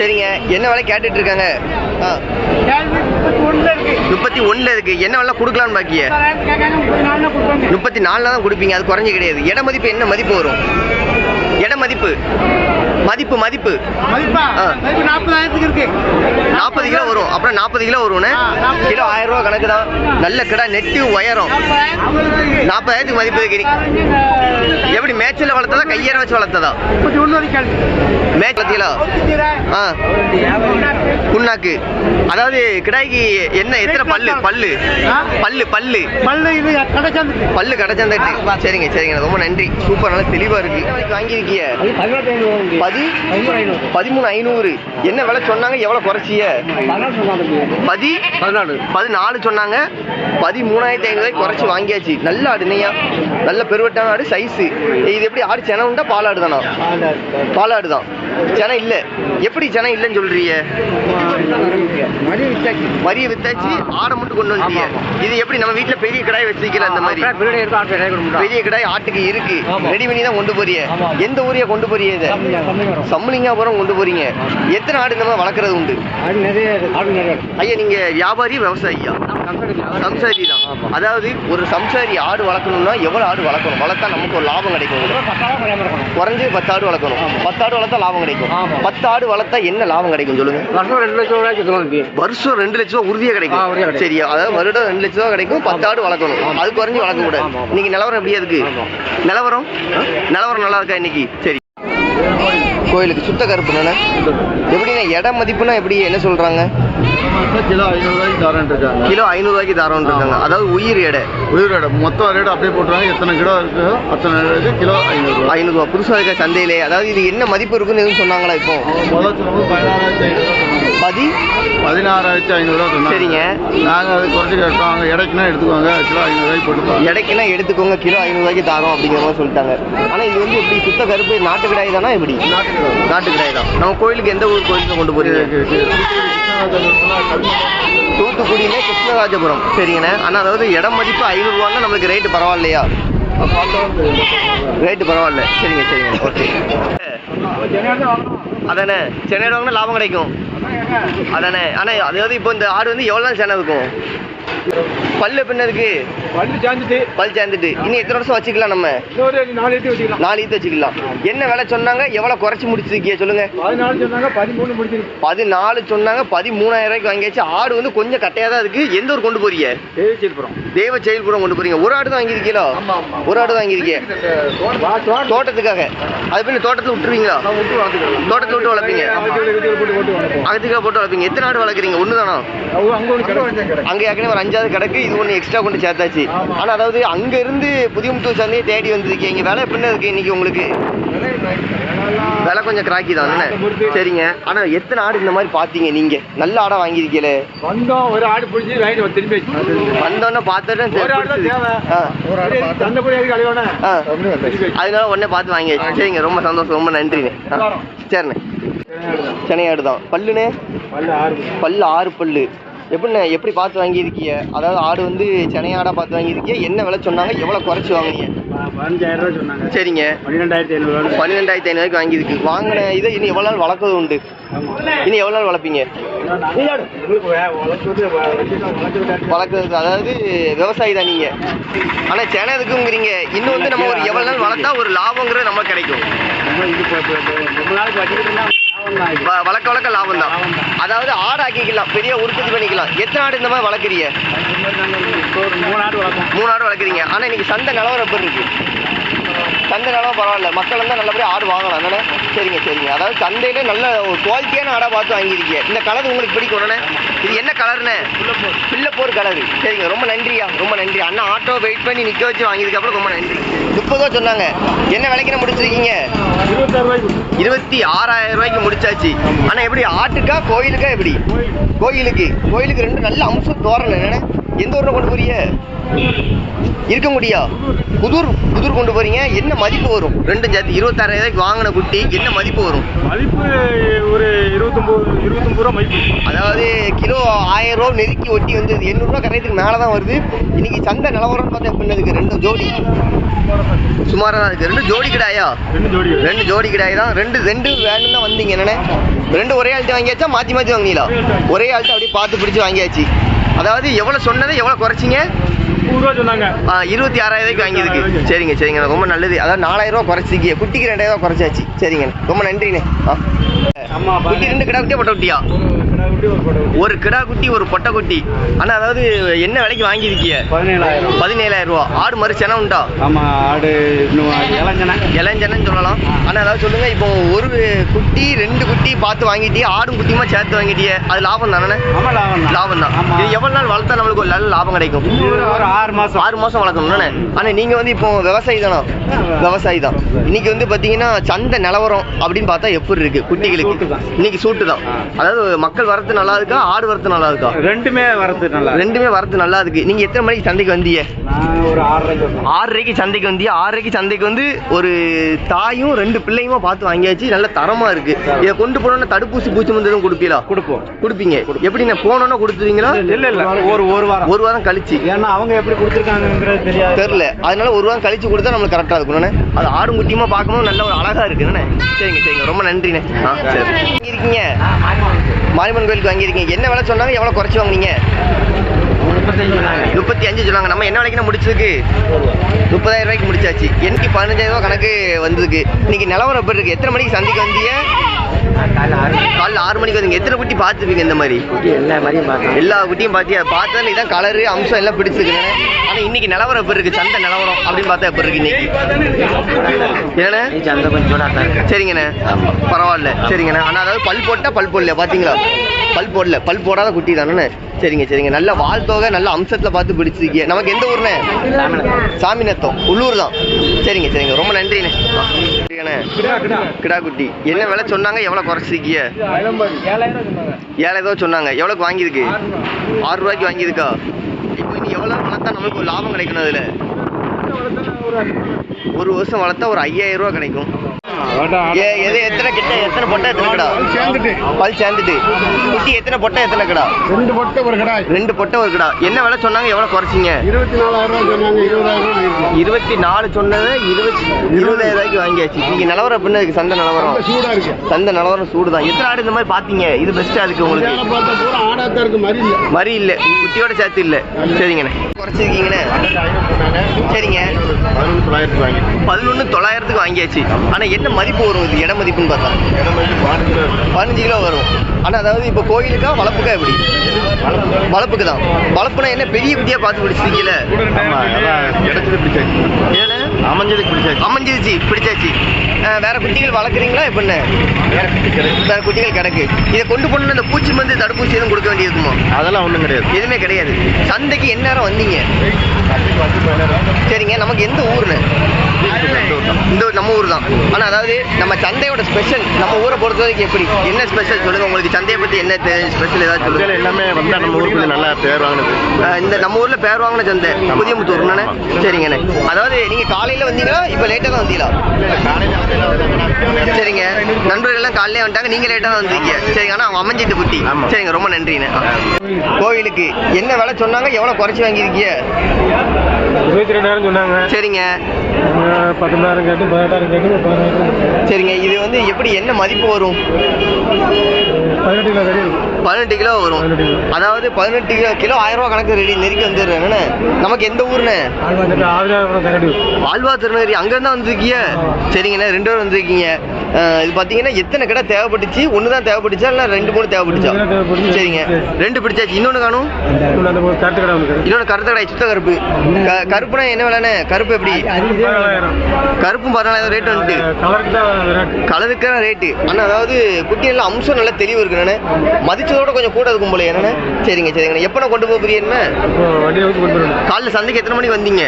சரிங்க. என்ன வேலை கேட்டுட்டு இருக்காங்க ஆ. முப்பத்தி ஒண்ணுல இருக்கு. என்ன வேலை கொடுக்கலான்னு பாக்கிய? முப்பத்தி நாலுல தான் கொடுப்பீங்க. அது குறைஞ்சு கிடையாது. இட மதிப்பு என்ன மதிப்பு வரும்? இட மதிப்பு. மதிப்பு மதிப்பு. நாற்பது கிலோ வரும். அப்புறம் நாற்பது கிலோ வரும்னு? ஆ, 40 கிலோ. ஆயிரம் ரூபா கணக்கு தான். நல்ல கிடா நெட்டு உயரம். நாற்பதாயிரத்துக்கு மதிப்பு வைக்கிறீங்க எப்படி மேய்ச்சல வளர்த்ததா கையேற வச்சு வளர்த்ததா? மேய்ச்சல் ஆ. புண்ணாக்கு. அதாவது கிடாய்க்கு என்ன எத்தனை பல்லு? பல்லு? பல்லு பல்லு. பல்லு கடைச்சந்தாட்டு சரிங்க சரிங்க. ரொம்ப நன்றி. சூப்பர் நல்லா தெளிவா இருக்கு. வாங்கியிருக்கீங்க பதி பதிமூணு ஐநூறு. என்ன விலை சொன்னாங்க? எவ்வளவு குறைச்சிய? பதி பதினாலு. பதினாலு சொன்னாங்க. பதிமூணாயிரத்தி ஐநூறுவாய்க்கு குறைச்சி வாங்கியாச்சு. நல்ல ஆடு இல்லையா நல்ல பெருவட்டான ஆடு சைஸு இது எப்படி ஆடு செனை உண்டா பாலாடு தானா பாலாடு. தான் செனை இல்ல. எப்படி செனை இல்லைன்னு சொல்றீங்க? மணி வித்தாச்சு. ஆடை மட்டும் கொண்டு வந்துட்டீங்க. இது எப்படி நம்ம வீட்ல பெரிய கடாய் வச்சிருக்கல அந்த மாதிரி? பெரிய கடாய் ஆட்டுக்கு இருக்கு. ரெடி பண்ணி தான் கொண்டு போறிய. எந்த ஊரையா கொண்டு போறிய இதை? சம்மலிங்காபுரம் கொண்டு போறீங்க. எத்தனை ஆடு மாதிரி வளர்க்குறது உண்டு? ஐயா நீங்க வியாபாரி விவசாயியா சம்சாரி தான். அதாவது ஒரு சம்சாரி ஆடு வளர்க்கணும்னா எவ்வளவு ஆடு வளர்க்கணும்? வளர்த்தா நமக்கு ஒரு லாபம் கிடைக்கும். குறைஞ்சது பத்து ஆடு வளர்க்கணும். பத்து ஆடு வளர்த்தா லாபம் கிடைக்கும். ஆமா. பத்து ஆடு வளர்த்தா என்ன லாபம் கிடைக்கும் சொல்லுங்க? வருஷம் ரெண்டு லட்சம் தோணுது வருஷம் ரெண்டு லட்சம் ரூபா உறுதியா ஆ, உறுதியா கிடைக்கும். கிடைக்கும். சரியா? அதாவது வருடம் ரெண்டு லட்சம் ரூபா கிடைக்கும். பத்து ஆடு வளர்க்கணும். அது குறைஞ்சு வளர்க்க கூடாது. இன்னைக்கு நிலவரம் எப்படி இருக்கு. நிலவரம்? நிலவரம் நல்லா இருக்கா இன்னைக்கு? சரி. கோயிலுக்கு சுத்த கருப்பு. எப்படின்னா இட மதிப்புனா எப்படி? என்ன சொல்றாங்க? கிலோ ஐநூறுரூவாய்க்கு தரேன் இருக்காங்க. கிலோ ஐநூறு ரூபாய்க்கு தரோம் இருக்காங்க. அதாவது உயிர் எடை. உயிர் ரேட் மொத்தம் ரேட் அப்படியே போட்டுருவாங்க. எத்தனை கிலோ இருக்கு அத்தனை ரேட்டு கிலோ ஐநூறுரூவா ஐநூறு ரூபா புதுசா இருக்க சந்தையிலே. அதாவது இது என்ன மதிப்பு இருக்குன்னு எதுவும் சொன்னாங்களா இப்போ? ஐநூறுரூவா பதி? பதினாறாயிரத்தி ஐநூறுரூவா சொன்னாங்க. சரிங்க. நாங்கள் அது குறைச்சி கேட்டோம். இடைக்குனா எடுத்துக்குவாங்க கிலோ ஐநூறுரூவாய்க்கு போட்டுப்பாங்க எடைக்குன்னா எடுத்துக்கோங்க. கிலோ ஐநூறு ரூபாய்க்கு தரோம் அப்படிங்கிற மாதிரி சொல்லிட்டாங்க. ஆனா இது வந்து எப்படி சுத்த கருப்பு நாட்டு கிடாய் தானா எப்படி? நாட்டு கிடாய் தான். நம்ம கோயிலுக்கு எந்த ஊர் கோயிலுக்கு கொண்டு போறீங்க? தூத்துக்குடியில கிருஷ்ணராஜபுரம். சரிங்கண்ணே. ஆனால் அதாவது இடம் மதிப்பு ஐநூறு நம்மளுக்கு ரேட்டு பரவாயில்லையா? ரேட்டு பரவாயில்ல. சரிங்க சரிங்க. ஓகே அதானே? சென்னையில் வாங்கினா லாபம் கிடைக்கும். அதானே? ஆனால் அதாவது இப்போ இந்த ஆடு வந்து எவ்வளோ நாள் சென்னை இருக்கும் பல்லு பின்ன இருக்கு. வண்டி சாஞ்சிட்டு. பல் சேர்ந்துட்டு இன்னும் எத்தனை வருஷம் வச்சுக்கலாம் நம்ம? நாலு வச்சுக்கலாம். நாலு ஈத்து வச்சுக்கலாம். என்ன விலை சொன்னாங்க? எவ்வளவு குறைச்சி முடிச்சிருக்கீங்க சொல்லுங்க. பதினாலு சொன்னாங்க பதிமூணு முடிச்சிருக்கு பதினாலு சொன்னாங்க பதிமூணாயிரம் ரூபாய்க்கு வாங்கியாச்சு. ஆடு வந்து கொஞ்சம் கட்டையா தான் இருக்கு. எந்த ஊர் கொண்டு போறீங்க? தேவ செயல்புரம் கொண்டு போறீங்க. ஒரு ஆடு தான் வாங்கியிருக்கீங்களோ. ஒரு ஆடு தான் வாங்கியிருக்கீங்க தோட்டத்துக்காக. அது பின்ன தோட்டத்துல விட்டுருவீங்களா? தோட்டத்துல விட்டு வளர்ப்பீங்க. அகத்துக்காக போட்டு வளர்ப்பீங்க. எத்தனை ஆடு வளர்க்குறீங்க? ஒன்று தானா அங்க ஏற்கனவே அஞ்சாவது கிடக்கு இது ஒன்று எக்ஸ்ட்ரா கொண்டு சேர்த்தாச்சு. ஆமா. ஆனா அதாவது அங்க இருந்து புதியமுத்தூர் சந்தையை தேடி வந்திருக்கீங்க. விலை பின்ன இருக்கு இன்னைக்கு உங்களுக்கு? விலை கொஞ்சம் கிராக்கி தான்? சரிங்க. ஆனா எத்தனை ஆடு இந்த மாதிரி பாத்தீங்க நீங்க? நல்ல ஆடா வாங்கியிருக்கீங்களே. வந்தோம் ஒரு ஆடு பிடிச்சி வாங்கிட்டு திரும்பி வச்சு. வந்தோடனே பார்த்துட்டு ஆடு. அதனால உடனே பார்த்து வாங்கியாச்சு. சரிங்க ரொம்ப சந்தோஷம் ரொம்ப நன்றிண்ணே. சரிண்ணே. சென்னையாடு தான். பல்லுண்ணே? பல்லு ஆறு. பல்லு ஆறு பல்லு. எப்படிண்ணே எப்படி பார்த்து வாங்கியிருக்கீங்க? அதாவது ஆடு வந்து சென்னையாடா பார்த்து வாங்கியிருக்கீங்க. என்ன விலை சொன்னாங்க? எவ்வளோ குறைச்சி வாங்குனீங்க? பதினஞ்சாயிரம் சொன்னாங்க. சரிங்க. பன்னிரெண்டாயிரத்தி ஐநூறு பன்னிரெண்டாயிரத்தி ஐநூறுக்கு வாங்கியிருக்கு. வாங்கின இதை இனி எவ்வளோ நாள் வளர்க்கறது உண்டு? இனி எவ்வளோ நாள் வளர்ப்பீங்க? வளர்க்குறது அதாவது விவசாயி தான் நீங்கள் ஆனால் செனதுக்குங்கிறீங்க இன்னும் வந்து நம்ம ஒரு எவ்வளோ நாள் வளர்த்தா ஒரு லாபங்கிறது நமக்கு கிடைக்கும். வ- வளர்க்க வளர்க்க லாபம் தான் அதாவது ஆடு ஆக்கிக்கலாம் பெரிய உற்பத்தி பண்ணிக்கலாம். எத்தனை ஆடு இந்த மாதிரி வளர்க்குறீங்க? மூணு ஆடு வளர்க்குறீங்க. ஆனால் இன்னைக்கு சந்தை நிலவரம் எப்படி சந்தை நிலவரம் பரவாயில்ல. மக்கள் வந்து நல்லபடியாக ஆடு வாங்கலாம். தானே சரிங்க சரிங்க. அதாவது சந்தையில நல்ல ஒரு குவாலிட்டியான ஆடாக பார்த்து வாங்கியிருக்கீங்க. இந்த கலர் உங்களுக்கு பிடிக்கும் உடனே? இது என்ன கலர்னு? பிள்ளைப்போர் கலர். சரிங்க ரொம்ப நன்றியா. ரொம்ப நன்றி. அண்ணா ஆட்டோ வெயிட் பண்ணி நிற்க வச்சு வாங்கியதுக்கு அப்புறம் ரொம்ப நன்றி. முப்பது சொன்னாங்க. என்ன விலைக்கு முடிச்சிருக்கீங்க? இருபத்தி ஆறாயிரம் ரூபாய்க்கு முடிச்சாச்சு. ஆனா எப்படி ஆட்டுக்கா கோயிலுக்கா எப்படி? கோயிலுக்கு கோயிலுக்கு ரெண்டு நல்ல அம்சம் தோரணம் என்னண்ணே எந்த ஊரில் கொண்டு போறீங்க? இருக்க முடியா? புதூர் புதூர் கொண்டு போறீங்க. என்ன மதிப்பு வரும்? ரெண்டும் சேர்த்து இருபத்தாறாயிரம் வாங்கின குட்டி என்ன மதிப்பு வரும்? மதிப்பு ஒரு இருபத்தொம்பது இருபத்தொம்பது ரூபா மதிப்பு. அதாவது கிலோ ஆயிரம் ரூபா நெருக்கி ஒட்டி வந்து எண்ணூறுரூவா கரையத்துக்கு மேலே தான் வருது. இன்னைக்கு சந்தை நிலவரம்னு பார்த்தா எப்படி இருக்கு ரெண்டு ஜோடி. சுமாராக தான் இருக்கு. ரெண்டு ஜோடி கிடாயா? ரெண்டு ஜோடி. ரெண்டு ஜோடி கிடாய் தான். ரெண்டு ரெண்டு வேணும் தான் வந்தீங்க. என்னண்ணே? ரெண்டு ஒரே ஆள்கிட்ட வாங்கியாச்சா? மாற்றி மாற்றி வாங்கினீங்களா? ஒரே ஆள்கிட்ட அப்படியே பார்த்து பிடிச்சி வாங்கியாச்சு. அதாவது எவ்வளோ சொன்னதை எவ்வளோ குறைச்சிங்க? சொன்னாங்க. இருபத்தி ஆறாயிரம் வாங்கியிருக்கு சரிங்க சரிங்க. ரொம்ப நல்லது. அதாவது நாலாயிரம் ரூபா குறைச்சிக்க குட்டிக்கு ரெண்டாயிரம் ரூபா குறைச்சாச்சு. சரிங்க. ரொம்ப நன்றிண்ணே. குட்டி ரெண்டு கிடா குட்டியா? பொட்டை குட்டியா? ஒரு கிடா குட்டி ஒரு பொட்டை குட்டி. அண்ணா அதாவது என்ன விலைக்கு வாங்கியிருக்கீங்க பதினேழாயிரம். பதினேழாயிரம் ரூபா. ஆடு மாதிரி சென உண்டா? ஆமா ஆடு இளஞ்சனா. இளைஞன்னு சொல்லலாம். ஆனால் அதாவது சொல்லுங்க இப்போ ஒரு குட்டி ரெண்டு குட்டி பார்த்து வாங்கிட்டியே ஆடும் குட்டியுமா சேர்த்து வாங்கிட்டியே? அது லாபம் தானே ஆமா லாபம் தான். லாபம் தான். இது எவ்வளவு நாள் வளர்த்தா நம்மளுக்கு ஒரு நல்ல லாபம் கிடைக்கும்? ஒரு ஆறு மாசம். ஆறு மாசம் வளர்க்கணும் தானே ஆனால் நீங்க வந்து இப்போ விவசாயி தானா? விவசாயி. தான். இன்னைக்கு வந்து பாத்தீங்கன்னா சந்தை நிலவரம் அப்படின்னு பார்த்தா எப்படி இருக்கு? குட்டிகளுக்கு. இன்னைக்கு சூட்டு தான். அதாவது மக்கள் வரது நல்லா இருக்கா ஆடு வரது நல்லா இருக்கா ரெண்டுமே வரது நல்லா ரெண்டுமே வரது நல்லா இருக்கு நீங்க எத்தனை மணிக்கு சந்தைக்கு வந்தீங்க? நான் ஒரு ஆறரைக்கு சந்தைக்கு வந்தீங்க ஆறரைக்கு சந்தைக்கு வந்து ஒரு தாயும் ரெண்டு பிள்ளையுமா பார்த்து வாங்கியாச்சு. நல்ல தரமா இருக்கு. இதை கொண்டு போனோம்னா தடுப்பூசி பூச்சி மருந்து எதுவும் கொடுப்பீங்களா? கொடுப்போம். கொடுப்பீங்க. எப்படி நான் போனோன்னா கொடுத்துருவீங்களா? இல்ல இல்ல ஒரு ஒரு வாரம். ஒரு வாரம் கழிச்சு. ஏன்னா அவங்க எப்படி கொடுத்துருக்காங்கிறது தெரியாது. தெரில அதனால ஒரு வாரம் கழிச்சு கொடுத்தா நம்மளுக்கு கரெக்டாக இருக்கணும்ண்ணே அது ஆடும் குட்டியுமா பார்க்கணும் நல்ல ஒரு அழகா இருக்குண்ணே சரிங்க சரிங்க. ரொம்ப நன்றிண்ணே. ஆ சரி. இங்க இருக்கீங்க? மாரியம்மன் கோயிலுக்கு வாங்கியிருக்கீங்க. என்ன விலை சொன்னாங்க? எவ்வளோ குறைச்சி வாங்கினீங்க? முப்பத்தி அஞ்சு சொன்னாங்க. நம்ம என்ன விலைக்கு முடிச்சதுக்கு முப்பதாயிரம் ரூபாய்க்கு முடிச்சாச்சு. என்னைக்கு பதினஞ்சாயிரம் ரூபாய் கணக்கு வந்ததுக்கு இன்னைக்கு நிலவரம் எப்படி இருக்கு? எத்தனை மணிக்கு சந்தைக்கு வந்தீங்க? காலைல ஆறு மணிக்கு வந்தீங்க எத்தனை குட்டி பார்த்துருப்பீங்க இந்த மாதிரி? எல்லா மாதிரியும் பார்த்தேன் எல்லா குட்டியும் பார்த்தியா பார்த்தா இதான் கலரு அம்சம் எல்லாம் பிடிச்சிருக்கு ஆனால் இன்னைக்கு நிலவரம் எப்படி இருக்கு? சந்தை நிலவரம் அப்படின்னு பார்த்தா எப்படி இருக்கு இன்னைக்கு? என்னண்ணே? சந்தை கொஞ்சம் சரிங்கண்ணே. பரவாயில்ல. சரிங்கண்ணே. ஆனால் அதாவது பல் போட்டால் பல் போடல பார்த்தீங்களா பல் போடல பல் போடாத குட்டி தானே? சரிங்க சரிங்க. நல்ல வால் தொகை நல்ல அம்சத்தில் பார்த்து பிடிச்சிருக்கீங்க நமக்கு எந்த ஊர்ண்ணே? சாமிநத்தம் உள்ளூர் தான். சரிங்க சரிங்க. ரொம்ப நன்றிண்ணே. கிடா குட்டி. என்ன விலை சொன்னாங்க? எவ்வளோ குறைச்சிருக்கீங்க ஏதோ சொன்னாங்க. எவ்வளோக்கு வாங்கியிருக்கு? ஆறு ரூபாய்க்கு வாங்கியிருக்கா? இப்போ இனி எவ்வளோ வளர்த்தா நம்மளுக்கு ஒரு லாபம் கிடைக்கணும் அதில்? ஒரு வருஷம் வளர்த்தா ஒரு ஐயாயிரம் ரூபா கிடைக்கும். எது எத்தனை கிட்ட எத்தனை பொட்டை எத்தனை கடா? சேர்ந்துட்டு. பல் சேர்ந்துட்டு. குட்டி எத்தனை பொட்டை எத்தனை கடா? ரெண்டு பொட்டை ஒரு கடாய். ரெண்டு பொட்டை ஒரு கடா. என்ன விலை சொன்னாங்க? எவ்வளோ குறைச்சிங்க? இருபத்தி நாலாயிரம் ரூபாய் சொன்னாங்க இருபதாயிரம் ரூபாய் இருக்கு. இருபத்தி நாலு சொன்னதை இருபத்தி இருபதாயிரம் ரூபாய்க்கு வாங்கியாச்சு. நீங்க நிலவரம் இருக்கு? சந்தை நிலவரம். ரொம்ப சூடா இருக்கு. சந்தை நிலவரம் சூடு தான் எத்தனை ஆடு இந்த மாதிரி பார்த்தீங்க? இது பெஸ்ட்டாக இருக்கு உங்களுக்கு. மறி இல்லை. குட்டியோட சேர்த்து இல்லை. சரிங்கண்ணே. குறைச்சிருக்கீங்கண்ணே. சரிங்க. பதினொன்று தொள்ளாயிரத்து வாங்கி பதினொன்று தொள்ளாயிரத்துக்கு வாங்கியாச்சு. ஆனால் என்ன மதிப்பு வரும் இது? இட மதிப்புன்னு பார்த்தா. பதினஞ்சு கிலோ வரும். ஆனால் அதாவது இப்போ கோயிலுக்கா வளர்ப்புக்கா எப்படி? வளர்ப்புக்கு தான் வளர்ப்புனா என்ன பெரிய குட்டியாக பார்த்து பிடிச்சிருக்கீங்கள? கிடைச்சது பிடிச்சாச்சு. ஏன்னா அமைஞ்சது பிடிச்சாச்சு. அமைஞ்சிருச்சு பிடிச்சாச்சு. வேற குட்டிகள் வளர்க்குறீங்களா? எப்படின்னு வேற குட்டிகள். கிடக்கு. இதை கொண்டு போன இந்த பூச்சி மருந்து தடுப்பூசி எதுவும் கொடுக்க வேண்டியிருக்குமா அதெல்லாம் ஒன்றும் கிடையாது. எதுவுமே கிடையாது. சந்தைக்கு என்ன நேரம் வந்தீங்க? சரிங்க நமக்கு எந்த ஊர்னு? இந்த நம்ம ஊர் தான் ஆனால் அதாவது நம்ம சந்தையோட ஸ்பெஷல் நம்ம ஊரை பொறுத்த வரைக்கும் எப்படி? என்ன ஸ்பெஷல் சொல்லுங்க? உங்களுக்கு சந்தையை பற்றி என்ன ஸ்பெஷல் ஏதாவது சொல்லுங்க? எல்லாமே வந்தா நம்ம ஊருக்கு நல்ல பேர் வாங்கினது. இந்த நம்ம ஊர்ல பேர் வாங்கின சந்தை புதியமுத்தூர். தானே சரிங்கண்ணே அதாவது நீங்க காலையில வந்தீங்களா? இப்போ லேட்டாக தான் வந்தீங்களா? சரிங்க. நண்பர்கள் எல்லாம் காலையிலே வந்துட்டாங்க. நீங்க லேட்டாக தான் வந்தீங்க. சரிங்க ஆனால் அவங்க அமைஞ்சிட்டு குட்டி. சரிங்க ரொம்ப நன்றிண்ணே. கோவிலுக்கு என்ன விலை சொன்னாங்க? எவ்வளோ குறைச்சி வாங்கியிருக்கீங்க? இருபத்தி ரெண்டாயிரம் சொன்னாங்க. சரிங்க. பத்தொன்பதாயிரம் கேட்டு பதினெட்டாயிரம் கேட்டு பதினாயிரம் சரிங்க இது வந்து எப்படி என்ன மதிப்பு வரும்? பதினெட்டு கிலோ பதினெட்டு கிலோ வரும். அதாவது பதினெட்டு கிலோ கிலோ ஆயிரம் ரூபா கணக்கு ரெடி நெருக்கி வந்துடுறேன். நமக்கு எந்த கரடி ஆழ்வா திருநகரி அங்கேருந்து வந்திருக்கீங்க? சரிங்கண்ணே ரெண்டு பேரும் வந்திருக்கீங்க. இது பார்த்தீங்கன்னா எத்தனை கடை தேவைப்பட்டுச்சு? ஒன்று தான் தேவைப்பட்டுச்சா? இல்லை ரெண்டு மூணு தேவைப்பட்டுச்சா. சரிங்க. ரெண்டு பிடிச்சாச்சு. இன்னொன்று காணும்? இன்னொன்று கருத்த கடை சுத்த கருப்பு. கருப்புனா என்ன விலைண்ணே? கருப்பு எப்படி? கருப்பும் பதினாலாயிரம் ரேட் வந்துட்டு. கலருக்கு தான் ரேட்டு ஆனால் அதாவது குட்டியெல்லாம் அம்சம் நல்லா தெளிவு இருக்குண்ணே மதிச்சதோட கொஞ்சம் கூட இருக்கும் போல என்னண்ணே சரிங்க சரிங்கண்ணே எப்போ கொண்டு போக வரணும் காலைல சந்தைக்கு எத்தனை மணிக்கு வந்தீங்க?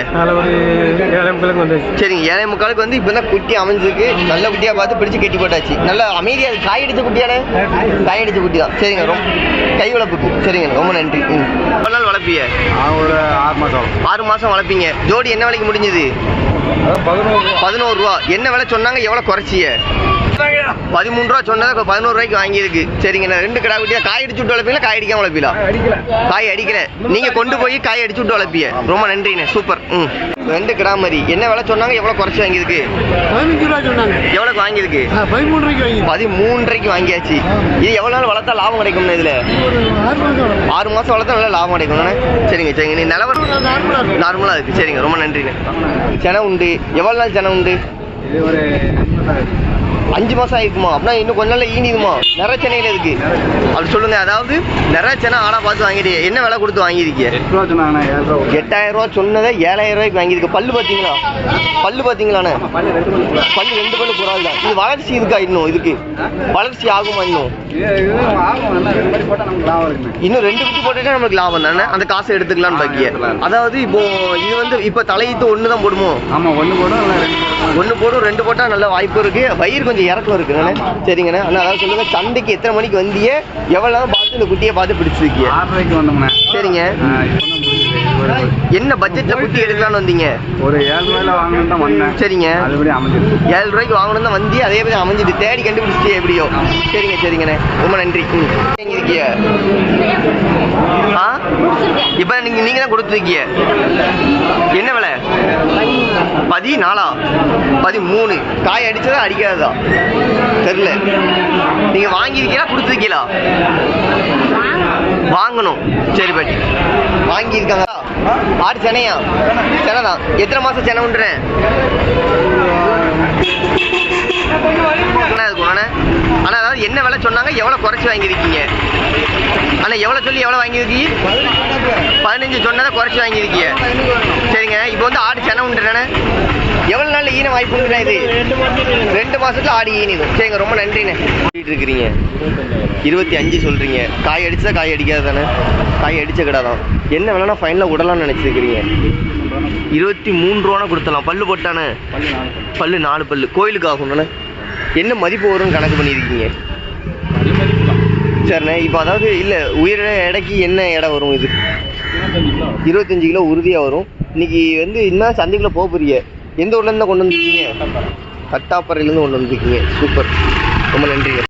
சரிங்க ஏழை முக்காலுக்கு வந்து இப்போ தான் குட்டி அமைஞ்சிருக்கு. நல்ல குட்டியாக பார்த்து பிடிச்சி வச்சு கட்டி போட்டாச்சு. நல்லா அமைதியா இருக்கு. காய் அடிச்ச குட்டியானே காய் அடிச்ச குட்டி தான் சரிங்க ரொம்ப கை வளர்ப்புக்கு. சரிங்க ரொம்ப நன்றி. ம். எவ்வளோ நாள் வளர்ப்பீங்க? நான் ஒரு ஆறு மாதம் ஆறு மாசம் வளர்ப்பீங்க. ஜோடி என்ன விலைக்கு முடிஞ்சது? பதினோரு ரூபா. என்ன விலை சொன்னாங்க? எவ்வளோ குறைச்சிய பதிமூணு ரூபா சொன்னதை பதினோரு ரூபாய்க்கு வாங்கியிருக்கு. சரிங்க நான் ரெண்டு கடா குட்டியா காய் அடிச்சு விட்டு வளர்ப்பீங்களா? காய் அடிக்காம வளர்ப்பீங்களா? காய் அடிக்கல. நீங்க கொண்டு போய் காய் அடிச்சு விட்டு வளர்ப்பீங்க. ரொம்ப நன்றிண்ணே. சூப்பர். ம். ரெண்டு கிடா மாதிரி. என்ன விலை சொன்னாங்க? எவ்வளோ குறைச்சி வாங்கியிருக்கு? பதினஞ்சு ரூபா சொன்னாங்க. எவ்வளோக்கு வாங்கியிருக்கு? பதிமூணு ரூபாய்க்கு பதிமூன்றரைக்கு வாங்கியாச்சு. இது எவ்வளோ நாள் வளர்த்தா லாபம் கிடைக்கும்னு இதில்? ஆறு மாதம் வளர்த்தா நல்லா லாபம் கிடைக்கும்ண்ணே சரிங்க சரிங்க. நீ நிலவரம்? நார்மலாக இருக்குது சரிங்க ரொம்ப நன்றிண்ணே. செனை உண்டு. எவ்வளோ நாள் செனை உண்டு? ஒரு அஞ்சு மாசம் ஆயிருக்குமா அப்படின்னா இன்னும் கொஞ்ச நாள்ல ஈனிதுமா? நிறைய சென்னையில இருக்கு. அப்படி சொல்லுங்க. அதாவது நிறைய சென்னை ஆடா பார்த்து வாங்கிட்டு என்ன விலை கொடுத்து வாங்கியிருக்கீங்க? எட்டாயிரம் ரூபா சொன்னதை ஏழாயிரம் ரூபாய்க்கு வாங்கியிருக்கு. பல்லு பார்த்தீங்களா? பல்லு பார்த்தீங்களாண்ணே பல்லு ரெண்டு பல்லு குறால் தான் இது வளர்ச்சி இருக்கா இன்னும்? இதுக்கு? வளர்ச்சி ஆகுமா இன்னும்? இன்னும் ரெண்டு குட்டி போட்டுட்டா நமக்கு லாபம் தானே? அந்த காசை எடுத்துக்கலாம்னு பாக்கிய. அதாவது இப்போ இது வந்து இப்போ தலையீத்து ஒன்று தான் போடுமோ ஆமாம் ஒன்று போடும். ஒன்று போடும் ரெண்டு போட்டால் நல்ல வாய்ப்பு இருக்கு. வயிறு கொஞ்சம் இறக்கம் இருக்குங்கண்ணே சரிங்கண்ணே. அண்ணா அதாவது சொல்லுங்க சந்தைக்கு எத்தனை மணிக்கு வந்திய எவ்வளோ பார்த்து இந்த குட்டியை பார்த்து பிடிச்சிருக்கீங்க? சரிங்க. என்ன பட்ஜெட்ல குட்டி எடுக்கலாம்னு வந்தீங்க? ஒரு ஏழு ரூபாயில வாங்கணும் தான் வந்தேன். சரிங்க. அதுபடி அமைஞ்சிருக்கு ஏழு ரூபாய்க்கு வாங்கணும் தான் வந்தி அதே மாதிரி அமைஞ்சிட்டு தேடி கண்டுபிடிச்சிட்டே எப்படியோ. சரிங்க சரிங்கண்ணே. ரொம்ப நன்றி. எங்க இருக்கீங்க? ஆ? இப்போ நீங்க நீங்க தான் கொடுத்துருக்கீங்க. என்ன விலை? பதினாலா? பதிமூணு. காய் அடிச்சதா அடிக்காததா? தெரியல. நீங்க வாங்கியிருக்கீங்களா கொடுத்துருக்கீங்களா? வாங்கணும். சரி பாட்டி. வாங்கியிருக்காங்க ஆடு சென்னையா சென்னை தான் எத்தனை மாசம் சென்னை உண்டுறேன் இருக்கும் அண்ணா அதாவது என்ன விலை சொன்னாங்க? எவ்வளோ குறைச்சி வாங்கியிருக்கீங்க? அண்ணா எவ்வளோ சொல்லி எவ்வளோ வாங்கியிருக்கீங்க? பதினஞ்சு சொன்னதை குறைச்சி வாங்கியிருக்கீங்க. சரிங்க இப்போ வந்து ஆடு சென்னை உண்டுறேண்ணே எவ்வளோ நாள் ஈன வாய்ப்பு இருக்குண்ணா இது? ரெண்டு மாசத்துல ஆடு ஈனிடும் சரிங்க ரொம்ப நன்றிண்ணே. சொல்லிட்டு இருக்கிறீங்க இருபத்தி அஞ்சு சொல்றீங்க. காய் அடிச்சதா காய் அடிக்காது தானே காய் அடிச்ச கடை தான் என்ன வேணா ஃபைனலாக விடலாம்னு நினச்சிருக்கிறீங்க? இருபத்தி மூணு ரூபானா கொடுத்தலாம் பல்லு போட்டானே? பல்லு நாலு பல்லு. கோயிலுக்கு ஆகணும்ண்ணே என்ன மதிப்பு வரும்னு கணக்கு பண்ணியிருக்கீங்க? சரிண்ணே இப்போ அதாவது இல்லை உயிர் எடைக்கு என்ன எடை வரும் இது? இருபத்தஞ்சு கிலோ உறுதியாக வரும். இன்னைக்கு வந்து இன்னும் சந்தைக்குள்ளே போக போறீங்க. எந்த ஊர்லேருந்து கொண்டு வந்திருக்கீங்க? கட்டாப்பறையிலேருந்து கொண்டு வந்திருக்கீங்க. சூப்பர். ரொம்ப நன்றிங்க